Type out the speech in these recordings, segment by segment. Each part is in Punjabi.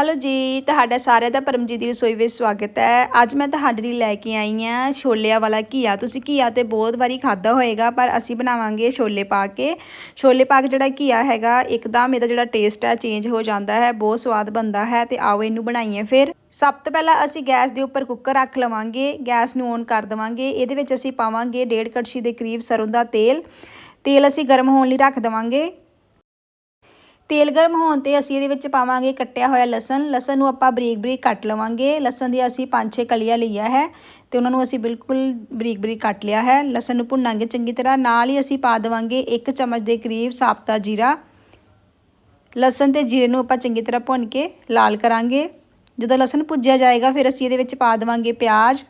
ਹੈਲੋ ਜੀ, ਤੁਹਾਡਾ ਸਾਰਿਆਂ ਦਾ ਪਰਮਜੀਤ ਦੀ ਰਸੋਈ ਵਿੱਚ ਸਵਾਗਤ ਹੈ। ਅੱਜ ਮੈਂ ਤੁਹਾਡੇ ਲਈ ਲੈ ਕੇ ਆਈ ਹਾਂ ਛੋਲਿਆਂ ਵਾਲਾ ਘੀਆ। ਤੁਸੀਂ ਘੀਆ ਤੇ ਬਹੁਤ ਵਾਰੀ ਖਾਦਾ ਹੋਏਗਾ, ਪਰ ਅਸੀਂ ਬਣਾਵਾਂਗੇ ਛੋਲੇ ਪਾ ਕੇ। ਛੋਲੇ ਪਾ ਕੇ ਜਿਹੜਾ ਘੀਆ ਹੈਗਾ, ਇੱਕਦਮ ਇਹਦਾ ਜਿਹੜਾ ਟੇਸਟ ਹੈ ਚੇਂਜ ਹੋ ਜਾਂਦਾ ਹੈ, ਬਹੁਤ ਸਵਾਦ ਬਣਦਾ ਹੈ ਤੇ ਆਓ ਇਹਨੂੰ ਬਣਾਈਏ ਫਿਰ। ਸਭ ਤੋਂ ਪਹਿਲਾਂ ਅਸੀਂ ਗੈਸ ਦੇ ਉੱਪਰ ਕੁੱਕਰ ਰੱਖ ਲਵਾਂਗੇ। ਗੈਸ ਨੂੰ ਔਨ ਕਰ ਦੇਵਾਂਗੇ। ਇਹਦੇ ਵਿੱਚ ਅਸੀਂ ਪਾਵਾਂਗੇ ਡੇਢ ਕੜਛੀ ਦੇ ਕਰੀਬ ਸਰੋਂ ਦਾ ਤੇਲ। ਤੇਲ ਅਸੀਂ ਗਰਮ ਹੋਣ ਲਈ ਰੱਖ ਦੇਵਾਂਗੇ। ਤੇਲ ਗਰਮ ਹੋਣ ਤੇ ਅਸੀਂ ਇਹਦੇ ਵਿੱਚ ਪਾਵਾਂਗੇ ਕੱਟਿਆ ਹੋਇਆ ਲਸਣ। ਲਸਣ ਨੂੰ ਆਪਾਂ ਬਰੀਕ ਬਰੀਕ ਕੱਟ ਲਵਾਂਗੇ। ਲਸਣ ਦੀ ਅਸੀਂ 5-6 ਕਲੀਆਂ ਲਈਆਂ ਹੈ ਤੇ ਉਹਨਾਂ ਨੂੰ ਅਸੀਂ ਬਿਲਕੁਲ ਬਰੀਕ ਬਰੀਕ ਕੱਟ ਲਿਆ ਹੈ। ਲਸਣ ਨੂੰ ਭੁੰਨਾਂਗੇ ਚੰਗੀ ਤਰ੍ਹਾਂ। ਨਾਲ ਹੀ ਅਸੀਂ ਪਾ ਦੇਵਾਂਗੇ 1 ਚਮਚ ਦੇ ਕਰੀਬ ਸਾਬਤਾ ਜੀਰਾ। ਲਸਣ ਤੇ ਜੀਰੇ ਨੂੰ ਆਪਾਂ ਚੰਗੀ ਤਰ੍ਹਾਂ ਭੁੰਨ ਕੇ ਲਾਲ ਕਰਾਂਗੇ। ਜਦੋਂ ਲਸਣ ਭੁੱਜਿਆ ਜਾਏਗਾ ਫਿਰ ਅਸੀਂ ਇਹਦੇ ਵਿੱਚ ਪਾ ਦੇਵਾਂਗੇ ਪਿਆਜ਼।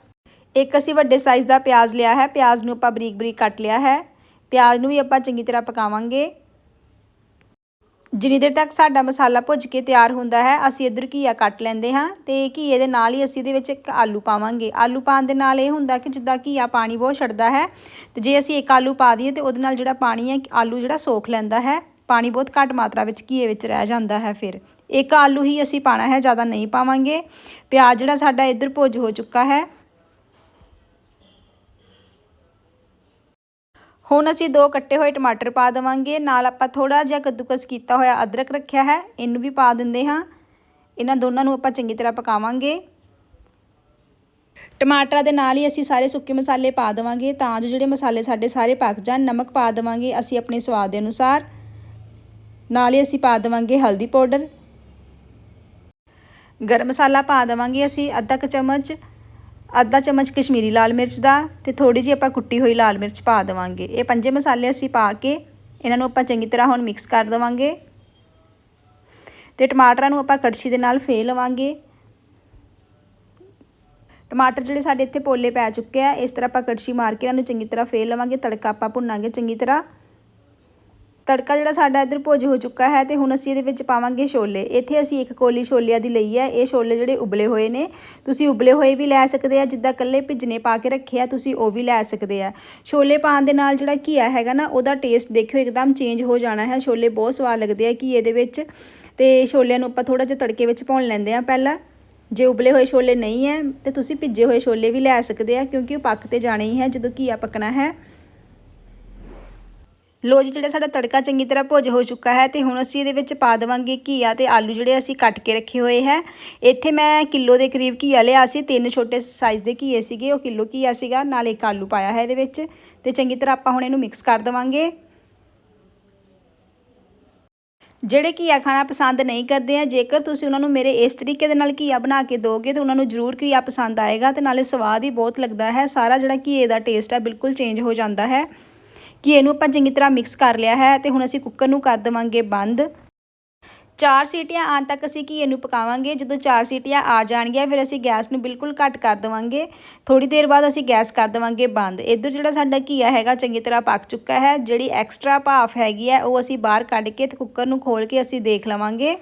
ਇੱਕ ਅਸੀਂ ਵੱਡੇ ਸਾਈਜ਼ ਦਾ ਪਿਆਜ਼ ਲਿਆ ਹੈ। ਪਿਆਜ਼ ਨੂੰ ਆਪਾਂ ਬਰੀਕ ਬਰੀਕ ਕੱਟ ਲਿਆ ਹੈ। ਪਿਆਜ਼ ਨੂੰ ਵੀ ਆਪਾਂ ਚੰਗੀ ਤਰ੍ਹਾਂ ਪਕਾਵਾਂਗੇ। ਜਿੰਨੀ ਦੇਰ ਤੱਕ ਸਾਡਾ ਮਸਾਲਾ ਭੁੱਜ ਕੇ ਤਿਆਰ ਹੁੰਦਾ ਹੈ, ਅਸੀਂ ਇਧਰ ਘੀਆ ਕੱਟ ਲੈਂਦੇ ਹਾਂ ਤੇ ਘੀਏ ਦੇ ਨਾਲ ਹੀ ਅਸੀਂ ਇਹਦੇ ਵਿੱਚ ਇੱਕ ਆਲੂ ਪਾਵਾਂਗੇ। ਆਲੂ ਪਾਉਣ ਦੇ ਨਾਲ ਇਹ ਹੁੰਦਾ ਕਿ ਜਿੱਦਾਂ ਘੀਆ ਪਾਣੀ ਬਹੁਤ ਛੱਡਦਾ ਹੈ, ਤੇ ਜੇ ਅਸੀਂ ਇੱਕ ਆਲੂ ਪਾ ਦਈਏ ਤੇ ਉਹਦੇ ਨਾਲ ਜਿਹੜਾ ਪਾਣੀ ਹੈ, ਆਲੂ ਜਿਹੜਾ ਸੋਖ ਲੈਂਦਾ ਹੈ, ਪਾਣੀ ਬਹੁਤ ਘੱਟ ਮਾਤਰਾ ਵਿੱਚ ਘੀਏ ਵਿੱਚ ਰਹਿ ਜਾਂਦਾ ਹੈ ਫਿਰ। ਇੱਕ ਆਲੂ ਹੀ ਅਸੀਂ ਪਾਣਾ ਹੈ, ਜ਼ਿਆਦਾ ਨਹੀਂ ਪਾਵਾਂਗੇ। ਪਿਆਜ਼ ਜਿਹੜਾ ਸਾਡਾ ਇਧਰ ਭੁੱਜ ਹੋ ਚੁੱਕਾ ਹੈ ਹੁਣ ਅਸੀਂ ਦੋ ਕੱਟੇ ਹੋਏ ਟਮਾਟਰ ਪਾ ਦੇਵਾਂਗੇ, ਨਾਲ ਆਪਾਂ ਥੋੜਾ ਜਿਹਾ ਕੱਦੂਕਸ ਕੀਤਾ ਹੋਇਆ ਅਦਰਕ ਰੱਖਿਆ ਹੈ, ਇਹਨੂੰ ਵੀ ਪਾ ਦਿੰਦੇ ਹਾਂ। ਇਹਨਾਂ ਦੋਨਾਂ ਨੂੰ ਆਪਾਂ ਚੰਗੀ ਤਰ੍ਹਾਂ ਪਕਾਵਾਂਗੇ। ਟਮਾਟਰਾਂ ਦੇ ਨਾਲ ਹੀ ਅਸੀਂ ਸਾਰੇ ਸੁੱਕੇ ਮਸਾਲੇ ਪਾ ਦੇਵਾਂਗੇ, ਤਾਂ ਜੋ ਜਿਹੜੇ ਮਸਾਲੇ ਸਾਡੇ ਸਾਰੇ ਪੱਕ ਜਾਣ, ਨਮਕ ਪਾ ਦੇਵਾਂਗੇ ਅਸੀਂ ਆਪਣੇ ਸਵਾਦ ਦੇ ਅਨੁਸਾਰ। ਨਾਲ ਹੀ ਅਸੀਂ ਪਾ ਦੇਵਾਂਗੇ ਹਲਦੀ ਪਾਊਡਰ। ਗਰਮ ਮਸਾਲਾ ਪਾ ਦੇਵਾਂਗੇ ਅਸੀਂ, ਅੱਧਾ ਕੁ ਚਮਚ। ਅੱਧਾ ਚਮਚ ਕਸ਼ਮੀਰੀ ਲਾਲ ਮਿਰਚ ਦਾ ਤੇ ਥੋੜੀ ਜਿਹੀ ਆਪਾਂ ਕੁੱਟੀ ਹੋਈ ਲਾਲ ਮਿਰਚ ਪਾ ਦੇਵਾਂਗੇ। ਇਹ ਪੰਜੇ ਮਸਾਲੇ ਅਸੀਂ ਪਾ ਕੇ ਇਹਨਾਂ ਨੂੰ ਆਪਾਂ ਚੰਗੀ ਤਰ੍ਹਾਂ ਹੁਣ ਮਿਕਸ ਕਰ ਦੇਵਾਂਗੇ। ਤੇ ਟਮਾਟਰਾਂ ਨੂੰ ਆਪਾਂ ਕੜਛੀ ਦੇ ਨਾਲ ਫੇ ਲਵਾਂਗੇ। ਟਮਾਟਰ ਜਿਹੜੇ ਸਾਡੇ ਇੱਥੇ ਪੋਲੇ ਪੈ ਚੁੱਕੇ ਆ, ਇਸ ਤਰ੍ਹਾਂ ਆਪਾਂ ਕੜਛੀ ਮਾਰ ਕੇ ਇਹਨਾਂ ਨੂੰ ਚੰਗੀ ਤਰ੍ਹਾਂ ਫੇ ਲਵਾਂਗੇ, ਤੜਕਾ ਆਪਾਂ ਭੁੰਨਾਂਗੇ ਚੰਗੀ ਤਰ੍ਹਾਂ। ਤੜਕਾ ਜਿਹੜਾ ਸਾਡਾ ਇੱਧਰ ਭੁੱਜ ਹੋ ਚੁੱਕਾ ਹੈ ਤੇ ਹੁਣ ਅਸੀਂ ਇਹਦੇ ਵਿੱਚ ਪਾਵਾਂਗੇ ਛੋਲੇ। ਇੱਥੇ ਅਸੀਂ ਇੱਕ ਕੋਲੀ ਛੋਲਿਆਂ ਦੀ ਲਈ ਹੈ। ਇਹ ਛੋਲੇ ਜਿਹੜੇ ਉਬਲੇ ਹੋਏ ਨੇ। ਤੁਸੀਂ ਉਬਲੇ ਹੋਏ ਵੀ ਲੈ ਸਕਦੇ ਆ। ਜਿੱਦਾਂ ਕੱਲੇ ਭਿੱਜਨੇ ਪਾ ਕੇ ਰੱਖਿਆ ਤੁਸੀਂ ਉਹ ਵੀ ਲੈ ਸਕਦੇ ਆ। ਛੋਲੇ ਪਾਉਣ ਦੇ ਨਾਲ ਜਿਹੜਾ ਘੀਆ ਹੈਗਾ ਨਾ, ਉਹਦਾ ਟੇਸਟ ਦੇਖਿਓ, ਇੱਕਦਮ ਚੇਂਜ ਹੋ ਜਾਣਾ ਹੈ। ਛੋਲੇ ਬਹੁਤ ਸਵਾਦ ਲੱਗਦੇ ਆ ਘੀਏ ਦੇ ਵਿੱਚ। ਤੇ ਛੋਲਿਆਂ ਨੂੰ ਆਪਾਂ ਥੋੜਾ ਜਿਹਾ ਤੜਕੇ ਵਿੱਚ ਭੁੰਨ ਲੈਂਦੇ ਆ। ਪਹਿਲਾਂ ਜੇ ਉਬਲੇ ਹੋਏ ਛੋਲੇ ਨਹੀਂ ਹੈ, ਤੇ ਤੁਸੀਂ ਭਿੱਜੇ ਹੋਏ ਛੋਲੇ ਵੀ ਲੈ ਸਕਦੇ ਆ, ਕਿਉਂਕਿ ਉਹ ਪੱਕ ਤੇ ਜਾਣੇ ਹੀ ਹੈ ਜਦੋਂ ਘੀਆ ਪੱਕਣਾ ਹੈ। ਲੋ ਜੀ, ਜਿਹੜਾ ਸਾਡਾ ਤੜਕਾ ਚੰਗੀ ਤਰ੍ਹਾਂ ਭੁੱਜ ਹੋ ਚੁੱਕਾ ਹੈ ਤੇ ਹੁਣ ਅਸੀਂ ਇਹਦੇ ਵਿੱਚ ਪਾ ਦੇਵਾਂਗੇ ਘੀਆ ਤੇ ਆਲੂ ਜਿਹੜੇ ਅਸੀਂ ਕੱਟ ਕੇ ਰੱਖੇ ਹੋਏ ਹੈ। ਇੱਥੇ ਮੈਂ ਕਿਲੋ ਦੇ ਕਰੀਬ ਘੀਆ ਲਿਆ ਸੀ, ਤਿੰਨ ਛੋਟੇ ਸਾਈਜ਼ ਦੇ ਘੀਏ ਸੀਗੇ, ਉਹ ਕਿਲੋ ਘੀਆ ਸੀਗਾ, ਨਾਲ ਇੱਕ ਆਲੂ ਪਾਇਆ ਹੈ ਇਹਦੇ ਵਿੱਚ ਤੇ ਚੰਗੀ ਤਰ੍ਹਾਂ ਆਪਾਂ ਹੁਣ ਇਹਨੂੰ ਮਿਕਸ ਕਰ ਦੇਵਾਂਗੇ। ਜਿਹੜੇ ਘੀਆ ਖਾਣਾ ਪਸੰਦ ਨਹੀਂ ਕਰਦੇ ਆ, ਜੇਕਰ ਤੁਸੀਂ ਉਹਨਾਂ ਨੂੰ ਮੇਰੇ ਇਸ ਤਰੀਕੇ ਦੇ ਨਾਲ ਘੀਆ ਬਣਾ ਕੇ ਦੋਗੇ, ਤਾਂ ਉਹਨਾਂ ਨੂੰ ਜ਼ਰੂਰ ਘੀਆ ਪਸੰਦ ਆਏਗਾ ਤੇ ਨਾਲੇ ਸਵਾਦ ਹੀ ਬਹੁਤ ਲੱਗਦਾ ਹੈ, ਸਾਰਾ ਜਿਹੜਾ ਘੀਏ ਦਾ ਟੇਸਟ ਹੈ, ਬਿਲਕੁਲ ਚੇਂਜ ਹੋ ਜਾਂਦਾ ਹੈ। ਕਿ ਇਹਨੂੰ ਆਪਾਂ ਚੰਗੀ ਤਰ੍ਹਾਂ ਮਿਕਸ ਕਰ ਲਿਆ ਹੈ ਤੇ ਹੁਣ ਅਸੀਂ ਕੁੱਕਰ ਨੂੰ ਕਰ ਦੇਵਾਂਗੇ ਬੰਦ। ਚਾਰ ਸੀਟੀਆਂ ਆਉਣ ਤੱਕ ਅਸੀਂ ਘੀਏ ਨੂੰ ਪਕਾਵਾਂਗੇ। ਜਦੋਂ ਚਾਰ ਸੀਟੀਆਂ ਆ ਜਾਣਗੀਆਂ, ਫਿਰ ਅਸੀਂ ਗੈਸ ਨੂੰ ਬਿਲਕੁਲ ਘੱਟ ਕਰ ਦੇਵਾਂਗੇ। ਥੋੜੀ ਦੇਰ ਬਾਅਦ ਅਸੀਂ ਗੈਸ ਕਰ ਦੇਵਾਂਗੇ ਬੰਦ। ਇੱਧਰ ਜਿਹੜਾ ਸਾਡਾ ਘੀਆ ਹੈਗਾ, ਚੰਗੀ ਤਰ੍ਹਾਂ ਪੱਕ ਚੁੱਕਾ ਹੈ। ਜਿਹੜੀ ਐਕਸਟਰਾ ਭਾਫ ਹੈਗੀ ਹੈ, ਉਹ ਅਸੀਂ ਬਾਹਰ ਕੱਢ ਕੇ ਤੇ ਕੁੱਕਰ ਨੂੰ ਖੋਲ ਕੇ ਅਸੀਂ ਦੇਖ ਲਵਾਂਗੇ।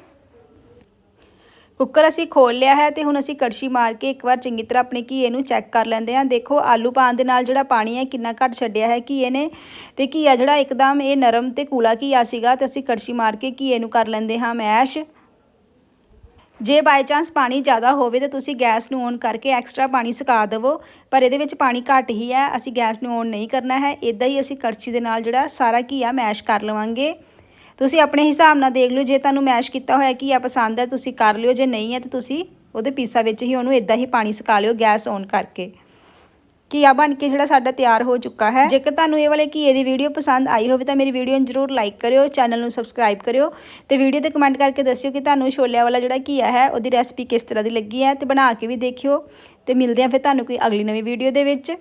ਕੁੱਕਰ ਅਸੀਂ ਖੋਲ ਲਿਆ ਹੈ ਤੇ ਹੁਣ ਅਸੀਂ ਕੜਛੀ ਮਾਰ ਕੇ ਇੱਕ ਵਾਰ ਚੰਗੀ ਤਰ੍ਹਾਂ ਆਪਣੇ ਘੀਏ ਨੂੰ ਚੈੱਕ ਕਰ ਲੈਂਦੇ ਹਾਂ। ਦੇਖੋ, ਆਲੂ ਪਾਣ ਦੇ ਨਾਲ ਜਿਹੜਾ ਪਾਣੀ ਹੈ ਕਿੰਨਾ ਘੱਟ ਛੱਡਿਆ ਹੈ ਘੀਏ ਨੇ ਤੇ ਘੀਆ ਜਿਹੜਾ ਇੱਕਦਮ ਇਹ ਨਰਮ ਤੇ ਕੂਲਾ ਘੀਆ ਸੀਗਾ ਤੇ ਅਸੀਂ ਕੜਛੀ ਮਾਰ ਕੇ ਘੀਏ ਨੂੰ ਕਰ ਲੈਂਦੇ ਹਾਂ ਮੈਸ਼। ਜੇ ਬਾਈ ਚਾਂਸ ਪਾਣੀ ਜ਼ਿਆਦਾ ਹੋਵੇ ਤਾਂ ਤੁਸੀਂ ਗੈਸ ਨੂੰ ਔਨ ਕਰਕੇ ਐਕਸਟਰਾ ਪਾਣੀ ਸੁਕਾ ਦੇਵੋ, ਪਰ ਇਹਦੇ ਵਿੱਚ ਪਾਣੀ ਘੱਟ ਹੀ ਹੈ, ਅਸੀਂ ਗੈਸ ਨੂੰ ਔਨ ਨਹੀਂ ਕਰਨਾ ਹੈ। ਇਦਾਂ ਹੀ ਅਸੀਂ ਕੜਛੀ ਦੇ ਨਾਲ ਜਿਹੜਾ ਸਾਰਾ ਘੀਆ ਮੈਸ਼ ਕਰ ਲਵਾਂਗੇ। ਤੁਸੀਂ ਆਪਣੇ ਹਿਸਾਬ ਨਾਲ ਦੇਖ ਲਿਓ, ਜੇ ਤੁਹਾਨੂੰ ਮੈਸ਼ ਕੀਤਾ ਹੋਇਆ ਘੀਆ ਪਸੰਦ ਹੈ, ਤੁਸੀਂ ਕਰ ਲਿਓ, ਜੇ ਨਹੀਂ ਹੈ ਤਾਂ ਤੁਸੀਂ ਉਹਦੇ ਪੀਸਾਂ ਵਿੱਚ ਹੀ ਉਹਨੂੰ ਇਦਾਂ ਹੀ ਪਾਣੀ ਸੁਕਾ ਲਿਓ ਗੈਸ ਔਨ ਕਰਕੇ। ਘੀਆ ਬਣ ਕੇ ਜਿਹੜਾ ਸਾਡਾ ਤਿਆਰ ਹੋ ਚੁੱਕਾ ਹੈ। ਜੇਕਰ ਤੁਹਾਨੂੰ ਇਹ ਵਾਲੇ ਘੀਏ ਦੀ ਵੀਡੀਓ ਪਸੰਦ ਆਈ ਹੋਵੇ ਤਾਂ ਮੇਰੀ ਵੀਡੀਓ ਨੂੰ ਜ਼ਰੂਰ ਲਾਈਕ ਕਰਿਓ, ਚੈਨਲ ਨੂੰ ਸਬਸਕ੍ਰਾਈਬ ਕਰਿਓ ਤੇ ਵੀਡੀਓ ਤੇ ਕਮੈਂਟ ਕਰਕੇ ਦੱਸਿਓ ਕਿ ਤੁਹਾਨੂੰ ਛੋਲਿਆਂ ਵਾਲਾ ਜਿਹੜਾ ਘੀਆ ਹੈ, ਉਹਦੀ ਰੈਸਪੀ ਕਿਸ ਤਰ੍ਹਾਂ ਦੀ ਲੱਗੀ ਹੈ ਤੇ ਬਣਾ ਕੇ ਵੀ ਦੇਖਿਓ। ਤੇ ਮਿਲਦੇ ਹਾਂ ਫਿਰ ਤੁਹਾਨੂੰ ਕੋਈ ਅਗਲੀ ਨਵੀਂ ਵੀਡੀਓ ਦੇ ਵਿੱਚ।